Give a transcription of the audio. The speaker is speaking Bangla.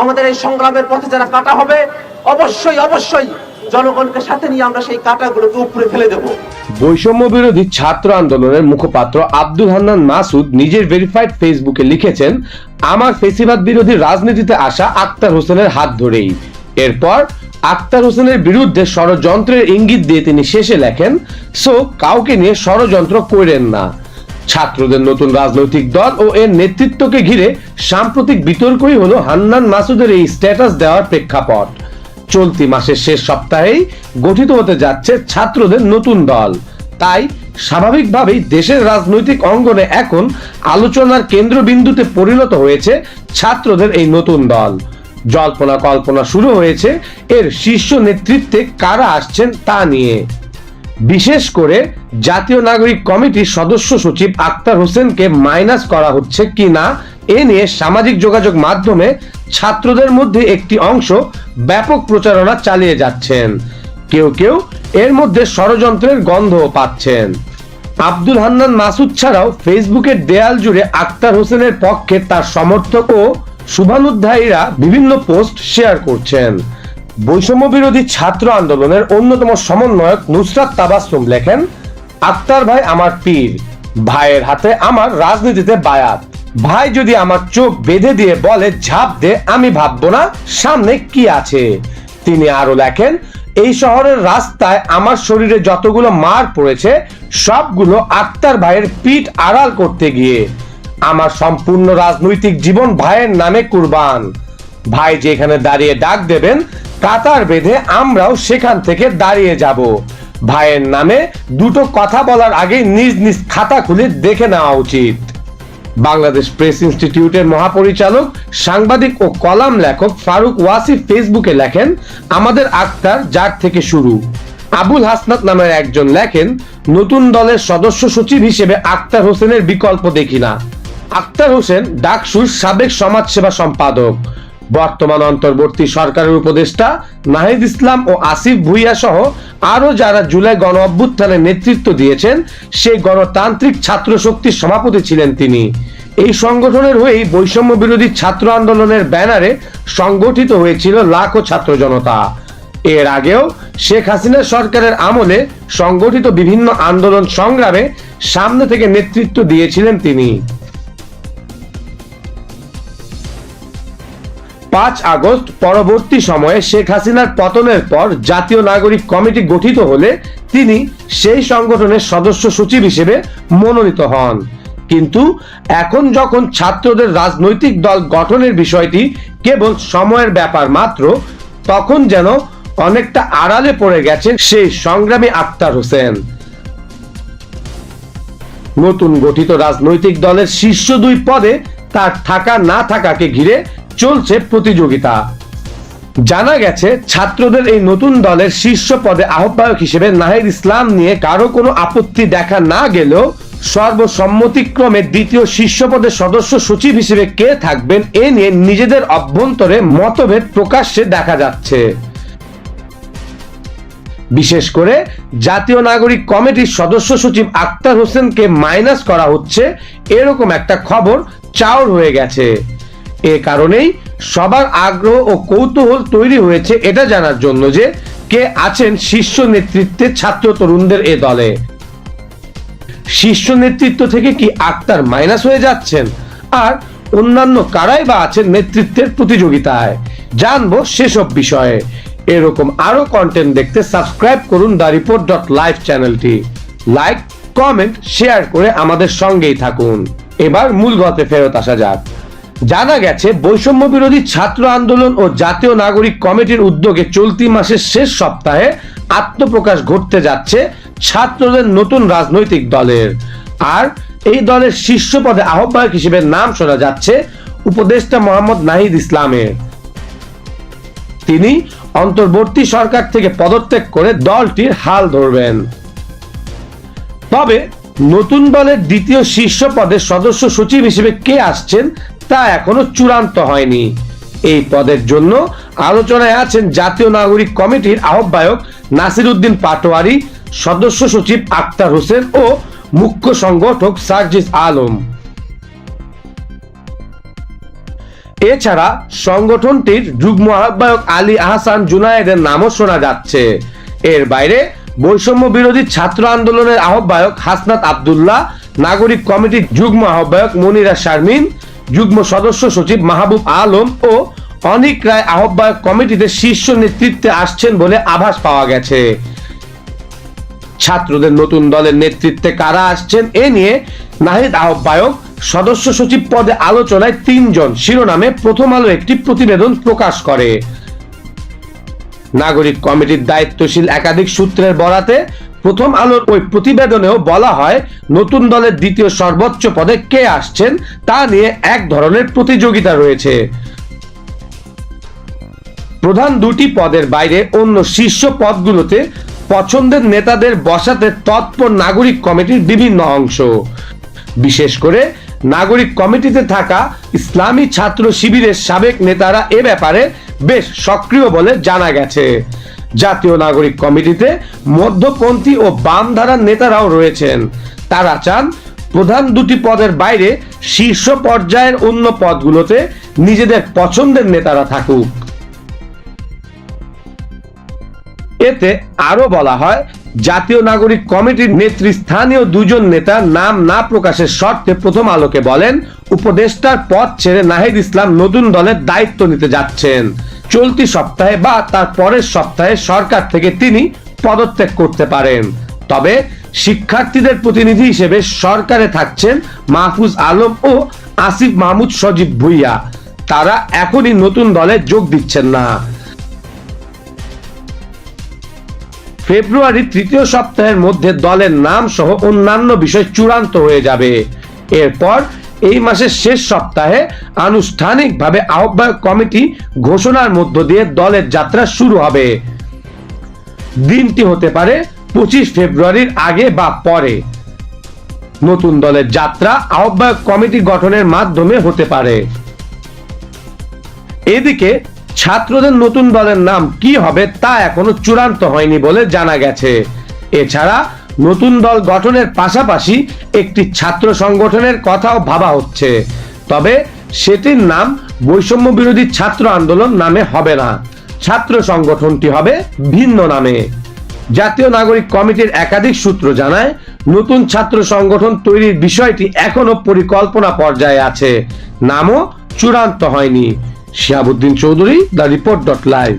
আমাদের এই সংগ্রামের পথে যারা কাটা হবে, অবশ্যই অবশ্যই জনগণকে সাথে নিয়ে আমরা সেই কাটাগুলোকে উপরে ফেলে দেবো। বৈষম্য বিরোধী ছাত্র আন্দোলনের মুখপাত্র আব্দুল হান্নান মাসুদ নিজের ভেরিফাইড ফেসবুকে লিখেছেন, আমার ফেসিবাদ বিরোধী রাজনীতিতে আসা আক্তার হোসেনের হাত ধরেই। এরপর, আক্তার হোসেনের বিরুদ্ধে ষড়যন্ত্রের ইঙ্গিত দিয়ে তিনি শেষে লেখেন, সো, কাউকে নিয়ে ষড়যন্ত্র করেন না। ছাত্রদের নতুন রাজনৈতিক দল ও এর নেতৃত্বকে ঘিরে সাম্প্রতিক বিতর্কই হলো হান্নান মাসুদের এই স্ট্যাটাস দেওয়ার প্রেক্ষাপট। চলতি মাসের শেষ সপ্তাহেই গঠিত হতে যাচ্ছে ছাত্রদের নতুন দল। তাই স্বাভাবিকভাবেই দেশের রাজনৈতিক অঙ্গনে এখন আলোচনার কেন্দ্রবিন্দুতে পরিণত হয়েছে ছাত্রদের এই নতুন দল। জল্পনা কল্পনা শুরু হয়েছে এর শীর্ষ নেতৃত্বে কারা আসছেন তা নিয়ে। বিশেষ করে জাতীয় নাগরিক কমিটির সদস্য সচিব আক্তার হোসেনকে মাইনাস করা হচ্ছে কিনা এ নিয়ে সামাজিক যোগাযোগ মাধ্যমে ছাত্রদের মধ্যে একটি অংশ ব্যাপক প্রচারণা চালিয়ে যাচ্ছেন। কেউ কেউ এর মধ্যে ষড়যন্ত্রের গন্ধও পাচ্ছেন। আব্দুল হান্নান মাসুদ ছাড়াও ফেসবুকের দেয়াল জুড়ে আক্তার হোসেনের পক্ষে তার সমর্থক ও শুভানুধ্যায়ীরা বিভিন্ন পোস্ট শেয়ার করছেন। বৈষম্য বিরোধী ছাত্র আন্দোলনের অন্যতম সমন্বয়ক নুসরাত তাবাসসুম লেখেন, আক্তার ভাই আমার পীর, ভাইয়ের হাতে আমার রাজনীতিতে বায়াত। ভাই যদি আমার চোখ বেঁধে দিয়ে বলে, ঝাঁপ দে, আমি ভাববো না, সামনে কি আছে? তিনি আরও লেখেন, এই শহরের রাস্তায় আমার শরীরে যতগুলো মার পড়েছে, সবগুলো আক্তার ভাইয়ের পিঠ আড়াল করতে গিয়ে। আমার সম্পূর্ণ রাজনৈতিক জীবন ভাইয়ের নামে কুরবান। ভাই যেখানে দাঁড়িয়ে ডাক দেবেন কাতার বেঁধে আমরাও সেখান থেকে দাঁড়িয়ে যাব। ভাইয়ের নামে দুটো কথা বলার আগে নিজ নিজ খাতা খুলে দেখে নেওয়া উচিত। বাংলাদেশ প্রেস ইনস্টিটিউটের মহাপরিচালক, সাংবাদিক ও কলাম লেখক ফারুক ওয়াসিফ ফেসবুকে লেখেন, আমাদের আক্তার যার থেকে শুরু। আবুল হাসনাত নামের একজন লেখেন, নতুন দলের সদস্য সচিব হিসেবে আক্তার হোসেনের বিকল্প দেখি না। আক্তার হোসেন ডাকসুর সাবেক সমাজসেবা সম্পাদক। বর্তমান অন্তর্বর্তী সরকারের উপদেষ্টা নাহিদ ইসলাম ও আসিফ ভুইয়া সহ আরও যারা জুলাই গণ অভ্যুত্থানের নেতৃত্ব দিয়েছেন, সেই গণতান্ত্রিক ছাত্র শক্তির সভাপতি ছিলেন তিনি। এই সংগঠনের হয়েই বৈষম্য বিরোধী ছাত্র আন্দোলনের ব্যানারে সংগঠিত হয়েছিল লাখো ছাত্র জনতা। এর আগেও শেখ হাসিনা সরকারের আমলে সংগঠিত বিভিন্ন আন্দোলন সংগ্রামে সামনে থেকে নেতৃত্ব দিয়েছিলেন তিনি। পাঁচ আগস্ট পরবর্তী সময়ে শেখ হাসিনার পতনের পর জাতীয় নাগরিক কমিটি গঠিত হলে তিনি সেই সংগঠনের সদস্য সচিব হিসেবে মনোনীত হন। কিন্তু এখন যখন ছাত্রদের রাজনৈতিক দল গঠনের বিষয়টি কেবল সময়ের ব্যাপার মাত্র, তখন যেন অনেকটা আড়ালে পড়ে গেছেন সেই সংগ্রামী আক্তার হোসেন। নতুন গঠিত রাজনৈতিক দলের শীর্ষ দুই পদে তার থাকা না থাকাকে ঘিরে চলছে প্রতিযোগিতা। জানা গেছে, ছাত্রদের এই নতুন দলের শীর্ষ পদে আহ্বায়ক হিসেবে নাহিদ ইসলাম নিয়ে কারও কোনো আপত্তি দেখা না গেলেও সর্বসম্মতিক্রমে দ্বিতীয় শীর্ষ পদের সদস্য সচিব হিসেবে কে থাকবেন এ নিয়ে নিজেদের অভ্যন্তরে মতভেদ প্রকাশ্যে দেখা যাচ্ছে। বিশেষ করে জাতীয় নাগরিক কমিটির সদস্য সচিব আক্তার হোসেনকে মাইনাস করা হচ্ছে, এরকম একটা খবর চাউর হয়ে গেছে। এ কারণেই সবার আগ্রহ ও কৌতূহল তৈরি হয়েছে এটা জানার জন্য যে কে আছেন শীর্ষ নেতৃত্বে ছাত্র তরুণদের এ দলে। শীর্ষ নেতৃত্ব থেকে কি আক্তার মাইনাস হয়ে যাচ্ছেন? আর অন্যান্য কারাই বা আছেন নেতৃত্বের প্রতিযোগিতায়? জানব সেসব বিষয়ে। এরকম আরও কন্টেন্ট দেখতে সাবস্ক্রাইব করুন দ্য রিপোর্ট ডট লাইভ চ্যানেলটি। লাইক কমেন্ট শেয়ার করে আমাদের সঙ্গেই থাকুন। এবার মূল গল্পে ফেরত আসা যাক। জানা গেছে বৈষম্য বিরোধী ছাত্র আন্দোলন ও জাতীয় নাগরিক কমিটির উদ্যোগে চলতি মাসের শেষ সপ্তাহে আত্মপ্রকাশ ঘটতে যাচ্ছে ছাত্রদের নতুন রাজনৈতিক দলের। আর এই দলের শীর্ষ পদে আহ্বায়ক হিসেবে নাম শোনা যাচ্ছে উপদেষ্টা মোহাম্মদ নাহিদ ইসলামের। তিনি অন্তর্বর্তী সরকার থেকে পদত্যাগ করে দলটির হাল ধরবেন। তবে নতুন দলের দ্বিতীয় শীর্ষ পদের সদস্য সচিব হিসেবে কে আসছেন তা এখনও চূড়ান্ত হয়নি। এই পদের জন্য আলোচনায় আছেন জাতীয় নাগরিক কমিটির আহ্বায়ক নাসির উদ্দিন পাটোয়ারি, সদস্য সচিব আক্তার হোসেন ও মুখ্য সংগঠক সার্জিস আলম। এছাড়া সংগঠনটির যুগ্ম আহ্বায়ক আলী আহসান জুনায়েদের নামও শোনা যাচ্ছে। এর বাইরে বৈষম্য বিরোধী ছাত্র আন্দোলনের আহ্বায়ক হাসনাত আব্দুল্লাহ, নাগরিক কমিটির যুগ্ম আহ্বায়ক মনিরা শারমিন যুগ্ম সদস্য সচিব মাহবুব আলম ও অনিক রায় আহ্বায়ক কমিটিতে শীর্ষ নেতৃত্বে আসছেন বলে আভাস পাওয়া গেছে। ছাত্রদের নতুন দলের নেতৃত্বে কারা আসছেন এ নিয়ে নাহিদ আহ্বায়ক সদস্য সচিব পদে আলোচনায় তিনজন, শিরোনামে প্রথম আলো একটি প্রতিবেদন প্রকাশ করে। নাগরিক কমিটির দায়িত্বশীল একাধিক সূত্রের বরাতে প্রথম আলোর ওই প্রতিবেদনেও বলা হয়, নতুন দলের দ্বিতীয় সর্বোচ্চ পদে কে আসছেন তা নিয়ে এক ধরনের প্রতিযোগিতা রয়েছে। প্রধান দুটি পদের বাইরে অন্য শীর্ষ পদগুলোতে পছন্দের নেতাদের বসাতে তৎপর নাগরিক কমিটির বিভিন্ন অংশ। বিশেষ করে নাগরিক কমিটিতে থাকা ইসলামী ছাত্র শিবিরের সাবেক নেতারা এ ব্যাপারে বেশ সক্রিয় বলে জানা গেছে। জাতীয় নাগরিক কমিটিতে মধ্যপন্থী ও বাম ধারার নেতারাও রয়েছেন। তারা চান প্রধান দুটি পদের বাইরে শীর্ষ পর্যায়ের অন্য পদগুলোতে নিজেদের পছন্দের নেতারা থাকুক। এতে আরও বলা হয়, জাতীয় নাগরিক কমিটির নেতৃস্থানীয় দুজন নেতা নাম না প্রকাশের শর্তে প্রথম আলোকে বলেন, উপদেষ্টার পদ ছেড়ে নাহিদ ইসলাম নতুন দলের দায়িত্ব নিতে যাচ্ছেন। চলতি সপ্তাহে বা তার পরের সপ্তাহে সরকার থেকে তিনি পদত্যাগ করতে পারেন। তবে শিক্ষার্থীদের প্রতিনিধি হিসেবে সরকারে থাকছেন মাহফুজ আলম ও আসিফ মাহমুদ সজীব ভুইয়া। তারা এখনই নতুন দলে যোগ দিচ্ছেন না। ফেব্রুয়ারি তৃতীয় সপ্তাহের মধ্যে দলের নাম সহ অন্যান্য বিষয় চূড়ান্ত হয়ে যাবে। এরপর এই মাসের শেষ সপ্তাহে আনুষ্ঠানিকভাবে আহ্বায়ক কমিটি ঘোষণার মধ্য দিয়ে দলের যাত্রা শুরু হবে। দিনটি হতে পারে পঁচিশ ফেব্রুয়ারির আগে বা পরে। নতুন দলের যাত্রা আহ্বায়ক কমিটি গঠনের মাধ্যমে হতে পারে। এদিকে ছাত্রদের নতুন দলের নাম কি হবে তা এখনও চূড়ান্ত হয়নি বলে জানা গেছে। এছাড়া নতুন দল গঠনের পাশাপাশি একটি ছাত্র সংগঠনের কথাও ভাবা হচ্ছে। তবে সেটির নাম বৈষম্য বিরোধী ছাত্র আন্দোলন নামে হবে না। ছাত্র সংগঠনটি হবে ভিন্ন নামে। জাতীয় নাগরিক কমিটির একাধিক সূত্র জানায়, নতুন ছাত্র সংগঠন তৈরির বিষয়টি এখনও পরিকল্পনা পর্যায়ে আছে। নামও চূড়ান্ত হয়নি। Shihabuddin Chowdhury, the report dot live.